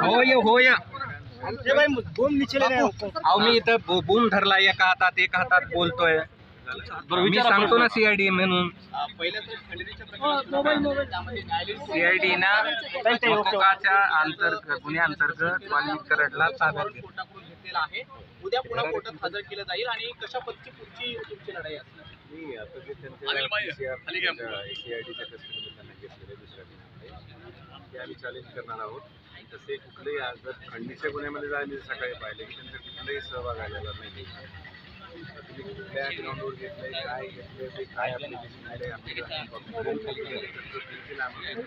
होय होय अहो मी इथं बो- बूम धरला एका हातात एका हातात बोलतोय. मी सांगतो ना सीआयडी म्हणून. सीआयडी ना मोकोकाच्या अंतर्गत गुन्ह्याअंतर्गत वाल्मिक कराडला ताब्यात घेतलं. घेतलेला आहे. उद्या पुन्हा कोर्टात हजर केलं जाईल आणि कशा पद्धतीची पुढची तुमची लढाई असणार? नाही, आता जे त्यांच्या सीआयडीच्या कस्टडीमध्ये त्यांना घेतलेले दुसऱ्या गुन्ह्यामध्ये ते आम्ही चॅलेंज करणार आहोत. तसे कुठलेही आज जर खंडीच्या गुन्ह्यामध्ये आम्ही सकाळी पाहिले की त्यांचा कुठलाही सहभाग आलेला नाही. तुम्ही कुठल्या ग्राउंडवर घेतलंय काय घेतलंय ते काय application आहे, application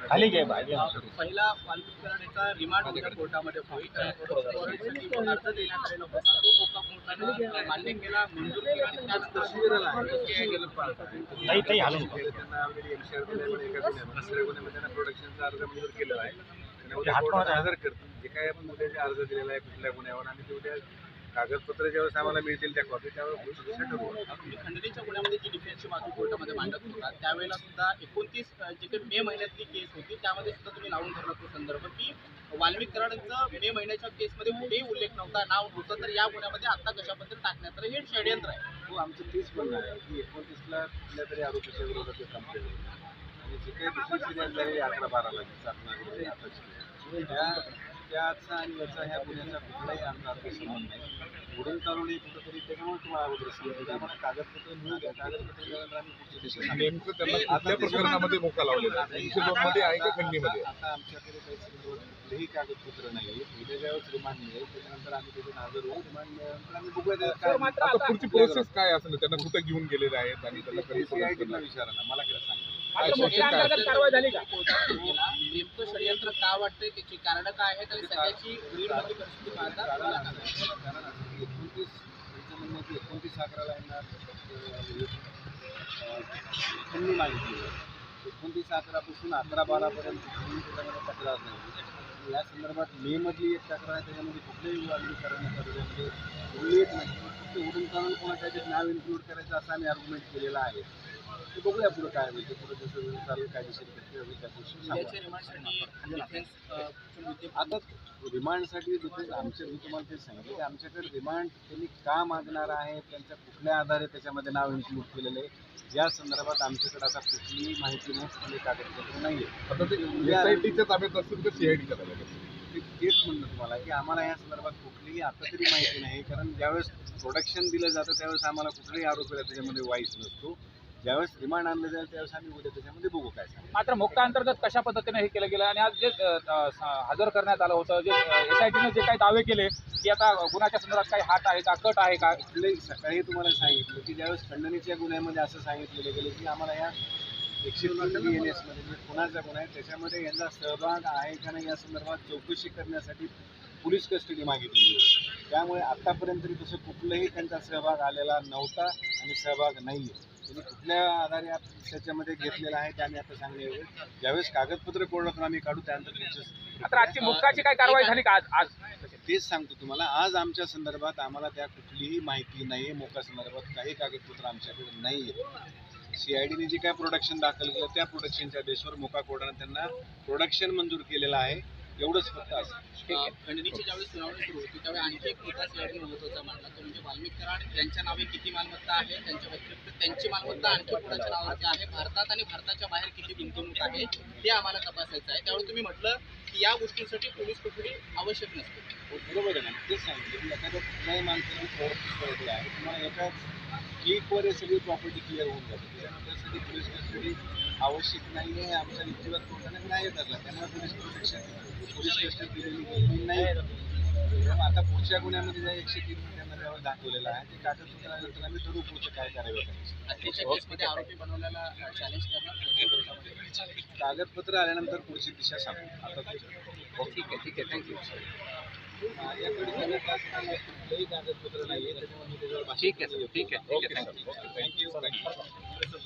खाली देखील आम्ही पहिला वाल्मिक कराडेचा रिमांड उद्या कोर्टामध्ये होईल आणि वॉरंटसाठी जो अर्ज देण्यात आलेला होता. तो मोका कोर्टानं मान्य केला मंजूर केला. आणि त्यानंतर त्यांना already MCR एका दुसऱ्या गुन्ह्यामध्ये त्यांना प्रोडक्शनचा अर्ज मंजूर केलेला आहे. त्यांना उद्या कोर्टात हजर करतील. जे काय आपण उद्या जे अर्ज दिलेला आहे कुठल्या गुन्ह्यावर आणि ते उद्या कागदपत्र ज्यावेळेस आम्हाला मिळतील त्या कॉपी खंडणीच्या गुन्ह्यामध्ये जी डिफेन्सची बाजू कोर्टामध्ये मांडत होता त्यावेळेला सुद्धा एकोणतीस जे काही मे महिन्यातली केस होती त्यामध्ये सुद्धा तुम्ही लावून धरला तो संदर्भ की वाल्मिक कराडांचं मे महिन्याच्या केसमध्ये कुठेही उल्लेख नव्हता नाव नव्हतं तर या गुन्ह्यामध्ये आता कशा पद्धतीने टाकण्यात आलं हे षडयंत्र आहे. हो आमचं तेच म्हणणं आहे की एकोणतीसला कुठल्या तरी आरोपीच्या विरोधात ते कंप्लेंट होती आणि जे काही दुसरी सिरियल झाली अकरा बाराला सातनागरी आताची त्या त्याचा आणि याचा ह्या गुन्ह्याचा कुठलाही आमचा संबंध नाही. पुढील तरुणी कुठेतरी त्याच्यामुळे तुम्हाला अगोदर सांगितलं त्यामुळे कागदपत्र मिळू द्या कागदपत्र मिळाल्यानंतर आम्ही पुढची दिशा. नेमकं त्यांना कुठल्या प्रकरणामध्ये मोका लावलेला आहे? तीनशे का खंडीमध्ये आता आमच्याकडे काही कुठलेही कागदपत्र नाही उद्या ज्यावेळेस रिमांड मिळेल त्याच्यानंतर आम्ही त्याच्यात हजर होऊ. रिमांड मिळाल्यानंतर आम्ही बघूया आता पुढची प्रोसेस काय असेल? त्यांना कुठे घेऊन गेलेले आहेत आणि त्यांना कधी विचारा ना मला काय सांगा असेल? नेमकं षडयंत्र का वाटतंय त्याची कारण काय आहेत आणि सध्याची परिस्थिती पाहता कारण असं एकोणतीस की एकोणतीस अकराला यांना त्यांनी मागितली एकोणतीस अकरापासून अकरा बारापर्यंत त्याच्यामध्ये तक्रार नाही. या संदर्भात मे मधली एक तक्रार आहे त्याच्यामध्ये कुठलेही वागणी करण्याचा त्याच्यामध्ये उल्लेख नाही. फक्त उडून चालून कोणा त्याच्यात नाव इन्क्लूड करायचं असं आम्ही आर्ग्युमेंट केलेला आहे. ते बघूया पुढे काय होईल ते पुढे जसं जसं चालेल कायदेशीर प्रक्रिया होईल त्या रिमांडसाठी डिफेन्स आता रिमांडसाठी दुसरे आमच्या मी तुम्हाला ते सांगितलं की आमच्याकडे रिमांड त्यांनी का मागणार आहे त्यांच्या कुठल्या आधारे त्याच्यामध्ये नाव इन्क्लूड केलेलं आहे? या संदर्भात आमच्याकडे आता कुठलीही माहिती नसलेली कागदपत्र नाही आहे आता ते एसआयटीच्या ताब्यात असेल तर सीआयडीच्या ताब्यात असेल ते तेच म्हणलं तुम्हाला की आम्हाला या संदर्भात कुठलीही आता तरी माहिती नाही कारण ज्यावेळेस प्रोडक्शन दिलं जातं त्यावेळेस आम्हाला कुठल्याही आरोपीला त्याच्यामध्ये वाईस नसतो. ज्यावेळेस रिमांड आणलं जाईल त्यावेळेस आम्ही उद्या त्याच्यामध्ये बघू काय सांगू मात्र मुक्ता अंतर्गत कशा पद्धतीने हे केलं गेलं आणि आज जे अ, अ, स- हजर करण्यात आलं होतं जे एस आय टीने जे काही दावे केले की आता गुन्ह्याच्या संदर्भात काही हात आहे का कट आहे का? कुठलंही सकाळी तुम्हाला सांगितलं की ज्यावेळेस खंडणीच्या गुन्ह्यामध्ये असं सांगितलेलं गेलं की आम्हाला या एकशे एन एसमध्ये म्हणजे पुण्याचा गुन्हा आहे त्याच्यामध्ये यांचा सहभाग आहे का नाही या संदर्भात चौकशी करण्यासाठी पोलीस कस्टडी मागितली आहे. त्यामुळे आतापर्यंत तरी तसं कुठलाही त्यांचा सहभाग आलेला नव्हता आणि सहभाग नाही आहे त्यांनी कुठल्या आधारे आप- त्याच्यामध्ये घेतलेला आहे ते आम्ही आता सांगणे ज्यावेळेस कागदपत्र कोर्टातून आम्ही काढू त्यानंतर मात्र आजची मुक्काची काही कारवाई झाली का आज? आज. तेच सांगतो तुम्हाला आज आमच्या संदर्भात आम्हाला त्या कुठलीही माहिती नाही आहे मोका संदर्भात काही कागदपत्र आमच्याकडे नाही आहे सी आय डीने जे काय प्रोडक्शन दाखल केलं त्या प्रोडक्शनच्या बेसवर मोका कोर्टानं त्यांना प्रोडक्शन मंजूर केलेलं आहे. एवढंच फक्त असं. खंडणीची ज्यावेळी सुनावणी सुरू होती त्यावेळी आणखी एक मुद्दा सीआयडी महत्त्वाचा मांडला तो म्हणजे वाल्मिक कराड यांच्या नावे किती मालमत्ता आहे? त्यांच्या व्यतिरिक्त त्यांची मालमत्ता आणखी कुणाच्या नावावरती आहे? भारतात आणि भारताच्या बाहेर किती गुंतवणूक आहे? ते आम्हाला तपासायचं आहे. त्यावेळी तुम्ही म्हटलं की या गोष्टींसाठी पोलीस कोठडी आवश्यक नसते. हो, बरोबर आहे ना. तेच सांगितलं. कुठल्याही आहे तुम्हाला एकाच क्लिकवर हे सगळी प्रॉपर्टी क्लिअर होऊन जाते. त्यासाठी पोलीस कस्टडी आवश्यक नाही आहे आमच्या युक्तिवाद कोर्टाने नाही धरला. त्यामुळे पोलीस प्रोटेक्शन पोलीस कस्टडी दिलेली नाही. आता पुढच्या गुन्ह्यामध्ये ज्या एकशे तीन त्यांना त्यावर दाखवलेलं आहे ते कागदपत्र आल्यानंतर आम्ही ठरवू पुढचं काय करणार कागदपत्र आल्यानंतर पुढची दिशा सांगू. आता ठीक आहे ठीक आहे. थँक्यू ठीक आहे. ठीक आहे ठीक आहे. Thank you thank you